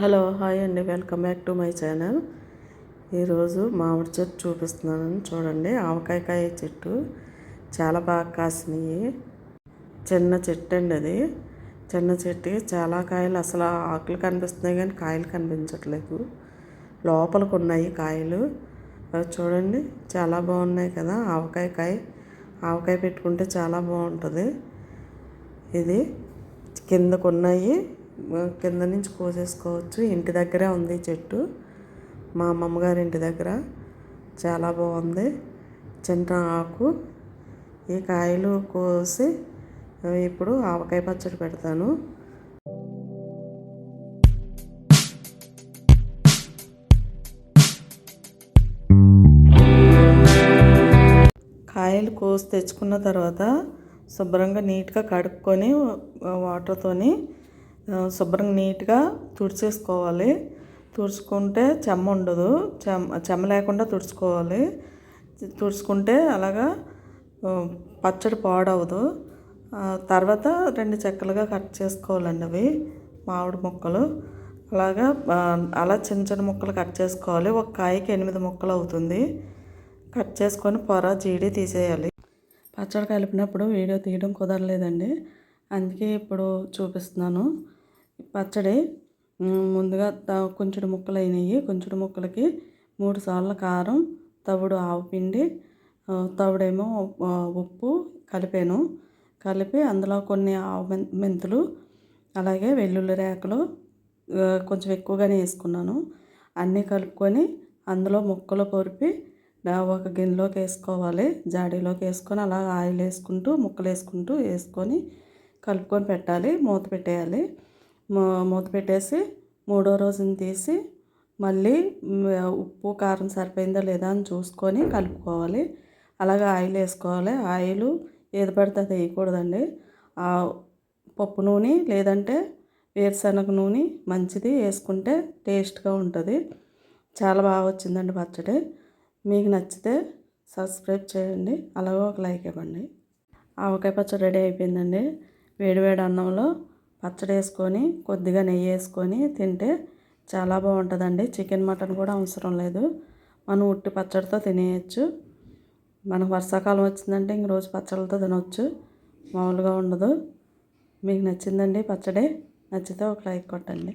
Hello hi అండి. Welcome back to my channel. ఈరోజు మామిడి చెట్టు చూపిస్తున్నాను. చూడండి ఆవకాయ కాయ చెట్టు. చాలా బాగా కాసినాయి. చిన్న చెట్టు అండి అది. చిన్న చెట్టు చాలా కాయలు అసలు ఆకులు కనిపిస్తున్నాయి కానీ కాయలు కనిపించట్లేదు. లోపలికి ఉన్నాయి కాయలు. చూడండి చాలా బాగున్నాయి కదా ఆవకాయ కాయ ఆవకాయ పెట్టుకుంటే చాలా బాగుంటుంది. ఇది కిందకు ఉన్నాయి. కింద నుంచి కోసేసుకోవచ్చు. ఇంటి దగ్గరే ఉంది చెట్టు. మా అమ్మమ్మగారి ఇంటి దగ్గర. చాలా బాగుంది. చిన్న ఆకు. ఈ కాయలు కోసి ఇప్పుడు ఆవకాయ పచ్చడి పెడతాను. కాయలు కోసి తెచ్చుకున్న తర్వాత శుభ్రంగా నీట్గా కడుక్కొని వాటర్తోని శుభ్రంగా నీట్గా తుడిచేసుకోవాలి. తుడుచుకుంటే చెమ్మ ఉండదు. చెమ్మ చెమ్మ లేకుండా తుడుచుకోవాలి. తుడుచుకుంటే అలాగా పచ్చడి పాడవదు. తర్వాత రెండు చెక్కలుగా కట్ చేసుకోవాలండి అవి మామిడి ముక్కలు. అలాగా అలా చిన్న చిన్న ముక్కలు కట్ చేసుకోవాలి. ఒక కాయకి ఎనిమిది ముక్కలు అవుతుంది. కట్ చేసుకొని పొర జీడి తీసేయాలి. పచ్చడి కలిపినప్పుడు వీడియో తీయడం కుదరలేదండి. అందుకే ఇప్పుడు చూపిస్తున్నాను. పచ్చడి ముందుగా కొంచెం ముక్కలు అయినాయి కొంచెం ముక్కలకి మూడు సార్లు కారం తవుడు ఆవుపిండి తవుడేమో ఉప్పు కలిపాను. కలిపి అందులో కొన్ని ఆవు మెంతులు అలాగే వెల్లుల్లి రేకలు కొంచెం ఎక్కువగానే వేసుకున్నాను. అన్నీ కలుపుకొని అందులో ముక్కలు పొరిపి ఒక గిన్నెలోకి వేసుకోవాలి. జాడీలోకి వేసుకొని అలా ఆయిల్ వేసుకుంటూ ముక్కలు వేసుకుంటూ వేసుకొని కలుపుకొని పెట్టాలి. మూత పెట్టేయాలి. మూత పెట్టేసి మూడో రోజున తీసి మళ్ళీ ఉప్పు కారం సరిపోయిందా లేదా అని చూసుకొని కలుపుకోవాలి. అలాగే ఆయిల్ వేసుకోవాలి. ఆయిల్ ఏది పడితే అది వేయకూడదండి. పప్పు నూనె లేదంటే వేరుశనగ నూనె మంచిది వేసుకుంటే టేస్ట్గా ఉంటుంది. చాలా బాగా వచ్చిందండి పచ్చడి. మీకు నచ్చితే సబ్స్క్రైబ్ చేయండి. అలాగే ఒక లైక్ ఇవ్వండి. ఆవకాయ పచ్చడి రెడీ అయిపోయిందండి. వేడివేడి అన్నంలో పచ్చడి వేసుకొని కొద్దిగా నెయ్యి వేసుకొని తింటే చాలా బాగుంటుందండి. చికెన్ మటన్ కూడా అవసరం లేదు. మనం ఉట్టి పచ్చడితో తినేయచ్చు. మనకు వర్షాకాలం వచ్చిందంటే ఇంక రోజు పచ్చళ్ళతో తినవచ్చు మామూలుగా ఉండదు. మీకు నచ్చిందండి పచ్చడి? నచ్చితే ఒక లైక్ కొట్టండి.